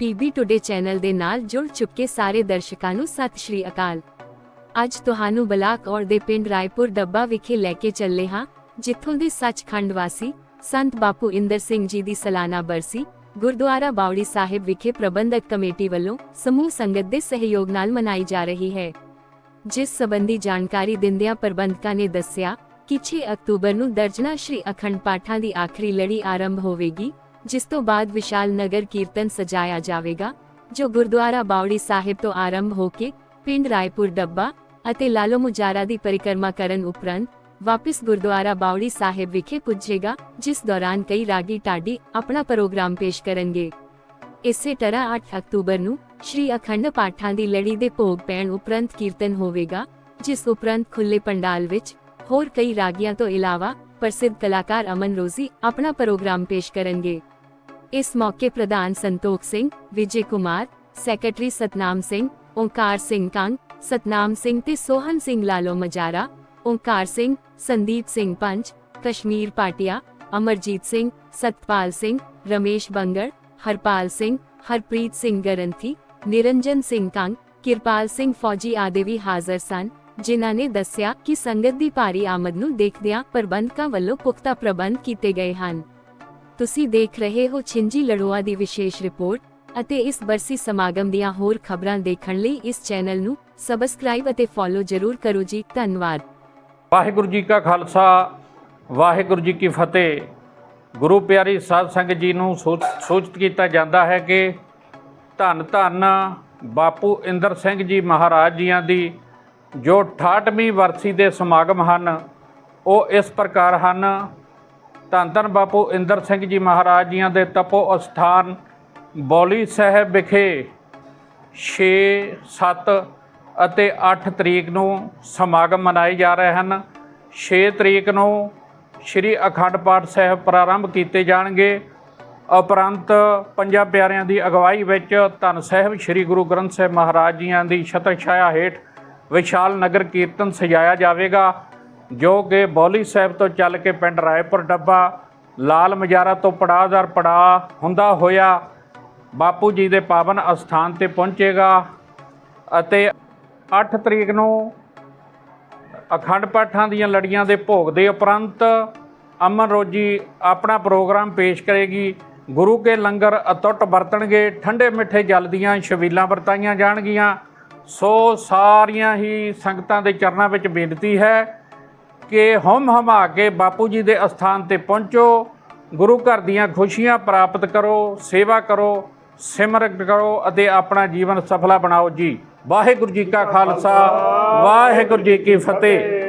PB today channel ਦੇ ਨਾਲ ਜੁੜ ਚੁੱਕੇ ਸਾਰੇ ਦਰਸ਼ਕਾਂ ਨੂੰ ਸਤਿ ਸ਼੍ਰੀ ਅਕਾਲ। ਅੱਜ ਤੁਹਾਨੂੰ ਬਲਾਕ ਔਰ ਦੇ ਪਿੰਡ ਰਾਏਪੁਰ ਡੱਬਾ ਵਿਖੇ ਲੈ ਕੇ ਚੱਲੇ ਹਾਂ, ਜਿੱਥੋਂ ਦੇ ਸੱਚਖੰਡ ਵਾਸੀ ਸੰਤ ਬਾਪੂ ਇੰਦਰ ਸਿੰਘ ਜੀ ਦੀ ਸਾਲਾਨਾ ਬਰਸੀ, ਗੁਰਦੁਆਰਾ ਬਾਵੜੀ ਸਾਹਿਬ ਵਿਖੇ ਪ੍ਰਬੰਧਕ ਕਮੇਟੀ ਵੱਲੋਂ ਸਮੂਹ ਸੰਗਤ ਦੇ ਸਹਿਯੋਗ ਨਾਲ ਮਨਾਈ ਜਾ ਰਹੀ ਹੈ। ਜਿਸ ਸਬੰਧੀ ਜਾਣਕਾਰੀ ਦਿੰਦਿਆਂ ਪ੍ਰਬੰਧਕਾਂ ਨੇ ਦੱਸਿਆ ਕਿ 6 ਅਕਤੂਬਰ ਨੂੰ ਦਰਜਨਾ ਸ਼੍ਰੀ ਅਖੰਡ ਪਾਠਾਂ ਦੀ ਆਖਰੀ ਲੜੀ ਆਰੰਭ ਹੋਵੇਗੀ ਜਿਸ ਤੋਂ ਬਾਅਦ ਵਿਸ਼ਾਲ ਨਗਰ ਕੀਰਤਨ ਸਜਾਇਆ ਜਾਵੇਗਾ, ਜੋ ਗੁਰਦੁਆਰਾ ਬਾਵੜੀ ਸਾਹਿਬ ਤੋਂ ਆਰੰਭ ਹੋ ਕੇ ਪਿੰਡ ਰਾਏਪੁਰ ਡੱਬਾ ਅਤੇ ਲਾਲੋ ਮੁਜਾਰਾ ਦੀ ਪਰਿਕਰਮਾ ਕਰਨ ਉਪਰੰਤ ਵਾਪਿਸ ਗੁਰਦੁਆਰਾ ਬਾਵੜੀ ਸਾਹਿਬ ਵਿਖੇ ਪੁੱਜੇਗਾ, ਜਿਸ ਦੌਰਾਨ ਕਈ ਰਾਗੀ ਟਾਡੀ ਆਪਣਾ ਪ੍ਰੋਗਰਾਮ ਪੇਸ਼ ਕਰਨਗੇ। ਇਸੇ ਤਰ੍ਹਾਂ 8 ਅਕਤੂਬਰ ਨੂੰ ਸ਼੍ਰੀ ਅਖੰਡ ਪਾਠਾਂ ਦੀ ਲੜੀ ਦੇ ਭੋਗ ਪੈਣ ਉਪਰੰਤ ਕੀਰਤਨ ਹੋਵੇਗਾ, ਜਿਸ ਉਪਰੰਤ ਖੁੱਲੇ ਪੰਡਾਲ ਵਿੱਚ ਹੋਰ ਕਈ ਰਾਗੀਆਂ ਤੋਂ ਇਲਾਵਾ ਪ੍ਰਸਿੱਧ ਕਲਾਕਾਰ ਅਮਨ ਰੋਜ਼ੀ ਆਪਣਾ ਪ੍ਰੋਗਰਾਮ ਪੇਸ਼ ਕਰਨਗੇ। ਇਸ ਮੌਕੇ ਪ੍ਰਧਾਨ ਸੰਤੋਖ ਸਿੰਘ ਵਿਜੇ ਕੁਮਾਰ ਸੈਕਟਰੀ ਸਤਨਾਮ ਸਿੰਘ ਓਂਕਾਰ ਸਿੰਘ ਕੰਗ ਸਤਨਾਮ ਸਿੰਘ ਤੇ ਸੋਹਨ ਸਿੰਘ ਲਾਲੋ ਮਜਾਰਾ ਓਂਕਾਰ ਸਿੰਘ ਸੰਦੀਪ ਸਿੰਘ ਪੰਚ ਕਸ਼ਮੀਰ ਪਾਟਿਆ ਅਮਰਜੀਤ ਸਿੰਘ ਸਤਪਾਲ ਸਿੰਘ ਰਮੇਸ਼ ਬੰਗੜ ਹਰਪਾਲ ਸਿੰਘ ਹਰਪ੍ਰੀਤ ਸਿੰਘ ਗਰੰਥੀ ਨਿਰੰਜਨ ਸਿੰਘ ਕੰਗ ਕਿਰਪਾਲ ਸਿੰਘ ਫੌਜੀ ਆਦਿ ਵੀ ਹਾਜ਼ਰ ਸਨ ਜਿਨ੍ਹਾਂ ਨੇ ਦੱਸਿਆ ਕਿ ਸੰਗਤ ਦੀ ਭਾਰੀ ਆਮਦ ਨੂੰ ਦੇਖਦਿਆਂ ਪ੍ਰਬੰਧਕਾਂ ਵੱਲੋਂ ਪੁਖਤਾ ਪ੍ਰਬੰਧ ਕੀਤੇ ਗਏ ਹਨ ਤੁਸੀਂ ਦੇਖ ਰਹੇ ਹੋ ਛਿੰਜੀ ਲੜੋਆ ਦੀ ਵਿਸ਼ੇਸ਼ ਰਿਪੋਰਟ ਅਤੇ ਇਸ ਬਰਸੀ ਸਮਾਗਮ ਦੀਆਂ ਹੋਰ ਖਬਰਾਂ ਦੇਖਣ ਲਈ ਇਸ ਚੈਨਲ ਨੂੰ ਸਬਸਕ੍ਰਾਈਬ ਅਤੇ ਫੋਲੋ ਜ਼ਰੂਰ ਕਰੋ ਜੀ, ਧੰਨਵਾਦ। ਵਾਹਿਗੁਰੂ ਜੀ ਕਾ ਖਾਲਸਾ, ਵਾਹਿਗੁਰੂ ਜੀ ਕੀ ਫਤਿਹ। ਗੁਰੂ ਪਿਆਰੀ ਸਾਧ ਸੰਗਤ ਜੀ ਨੂੰ ਸੂਚਿਤ ਕੀਤਾ ਜਾਂਦਾ ਹੈ ਕਿ ਧੰਨ ਧੰਨ ਬਾਪੂ ਇੰਦਰ ਸਿੰਘ ਜੀ ਮਹਾਰਾਜ ਜੀਆਂ ਦੀ ਜੋ 68ਵੀਂ ਵਰਸੀ ਦੇ ਸਮਾਗਮ ਹਨ, ਉਹ ਇਸ ਪ੍ਰਕਾਰ ਹਨ ਧੰਨ ਧੰਨ ਬਾਪੂ ਇੰਦਰ ਸਿੰਘ ਜੀ ਮਹਾਰਾਜ ਜੀਆਂ ਦੇ ਤਪੋ ਅਸਥਾਨ ਬੌਲੀ ਸਾਹਿਬ ਵਿਖੇ 6 7 ਅਤੇ 8 ਤਰੀਕ ਨੂੰ ਸਮਾਗਮ ਮਨਾਏ ਜਾ ਰਹੇ ਹਨ। 6 ਤਰੀਕ ਨੂੰ ਸ੍ਰੀ ਅਖੰਡ ਪਾਠ ਸਾਹਿਬ ਪ੍ਰਾਰੰਭ ਕੀਤੇ ਜਾਣਗੇ। ਉਪਰੰਤ ਪੰਜਾਂ ਪਿਆਰਿਆਂ ਦੀ ਅਗਵਾਈ ਵਿੱਚ ਧੰਨ ਸਾਹਿਬ ਸ੍ਰੀ ਗੁਰੂ ਗ੍ਰੰਥ ਸਾਹਿਬ ਮਹਾਰਾਜ ਜੀਆਂ ਦੀ ਛਤਰ ਛਾਇਆ ਹੇਠ ਵਿਸ਼ਾਲ ਨਗਰ ਕੀਰਤਨ ਸਜਾਇਆ ਜਾਵੇਗਾ। ਜੋ ਕਿ ਬੌਲੀ ਸਾਹਿਬ ਤੋਂ ਚੱਲ ਕੇ ਪਿੰਡ ਰਾਏਪੁਰ ਡੱਬਾ, ਲਾਲ ਮਜਾਰਾ ਤੋਂ ਪੜਾਅਦਰ ਪੜਾਅ ਹੁੰਦਾ ਹੋਇਆ ਬਾਪੂ ਜੀ ਦੇ ਪਾਵਨ ਅਸਥਾਨ ਤੇ ਪਹੁੰਚੇਗਾ ਅਤੇ 8 ਤਰੀਕ ਨੂੰ ਅਖੰਡ ਪਾਠਾਂ ਦੀਆਂ ਲੜੀਆਂ ਦੇ ਭੋਗ ਦੇ ਉਪਰੰਤ ਅਮਨ ਰੋਜੀ ਆਪਣਾ ਪ੍ਰੋਗਰਾਮ ਪੇਸ਼ ਕਰੇਗੀ। ਗੁਰੂ ਕੇ ਲੰਗਰ ਅਤੁੱਟ ਵਰਤਣਗੇ, ਠੰਡੇ ਮਿੱਠੇ ਜਲ ਦੀਆਂ ਛਬੀਲਾਂ ਵਰਤਾਈਆਂ ਜਾਣਗੀਆਂ। ਸੋ ਸਾਰੀਆਂ ਹੀ ਸੰਗਤਾਂ ਦੇ ਚਰਨਾਂ ਵਿੱਚ ਬੇਨਤੀ ਹੈ ਕਿ ਹਮ ਹਮਾ ਕੇ ਬਾਪੂ ਜੀ ਦੇ ਅਸਥਾਨ ਤੇ ਪਹੁੰਚੋ। ਗੁਰੂ ਘਰ ਦੀਆਂ ਖੁਸ਼ੀਆਂ ਪ੍ਰਾਪਤ ਕਰੋ, ਸੇਵਾ ਕਰੋ ਸਿਮਰਨ ਕਰੋ ਅਤੇ ਆਪਣਾ ਜੀਵਨ ਸਫਲਾ ਬਣਾਓ ਜੀ। ਵਾਹਿਗੁਰੂ ਜੀ ਕਾ ਖਾਲਸਾ, ਵਾਹਿਗੁਰੂ ਜੀ ਕੀ ਫਤਿਹ।